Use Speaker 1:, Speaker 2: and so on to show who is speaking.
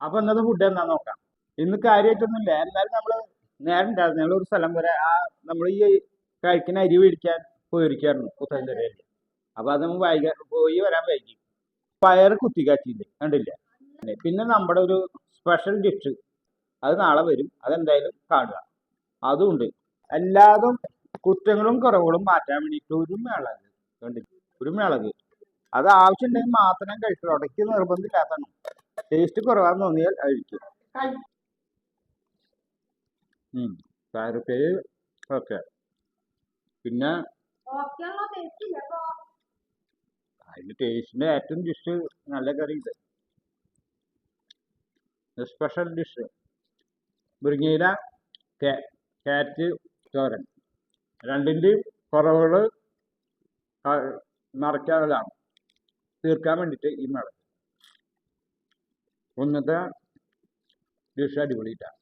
Speaker 1: അപ്പൊ ഇന്നത്തെ ഫുഡ് എന്താ നോക്കാം. ഇന്ന് കാര്യമായിട്ടൊന്നുമില്ല എന്നാലും നമ്മൾ നേരം ഉണ്ടായിരുന്നു. ഒരു സ്ഥലം വരെ ആ നമ്മൾ ഈ കഴിക്കുന്ന അരി മേടിക്കാൻ പോയിരിക്കായിരുന്നു പുത്തൻചെറിയിൽ അപ്പൊ അത് വൈകാ പോയി വരാൻ വൈകി. പയറ് കുത്തിക്കാച്ചിയില്ലേ കണ്ടില്ല? പിന്നെ നമ്മുടെ ഒരു സ്പെഷ്യൽ ഡിഷ് അത് നാളെ വരും. അതെന്തായാലും കാണുക. അതുണ്ട്. എല്ലാതും കുറ്റങ്ങളും കുറവുകളും മാറ്റാൻ വേണ്ടിയിട്ട് ഒരു മിളക്. കണ്ടില്ല? ഒരു മിളക്. അത് ആവശ്യമുണ്ടെങ്കിൽ മാത്രം കഴിക്കുള്ളൂ ഇടയ്ക്ക് നിർബന്ധമില്ലാത്തതാണ്. ടേസ്റ്റ് കുറവാന്ന് തോന്നിയാൽ അഴിക്കും. പയറുപ്പേര് ഓക്കെ. പിന്നെ
Speaker 2: ഓക്കെയുള്ള ടേസ്റ്റ് ഇല്ല അപ്പൊ
Speaker 1: അതിന്റെ ടേസ്റ്റിന്റെ ഏറ്റവും ഡിഷ് നല്ല കറി ഇത് സ്പെഷ്യൽ ഡിഷ്. മുരിങ്ങയില കാറ്റ് ചോരൻ രണ്ടിന്റെ കുറവുകൾ നിറയ്ക്കാനുള്ളതാണ് തീർക്കാൻ വേണ്ടിയിട്ട് ഈ ஒன்று தான் டிஸ்சார்ஜ் பண்ணிட்டான்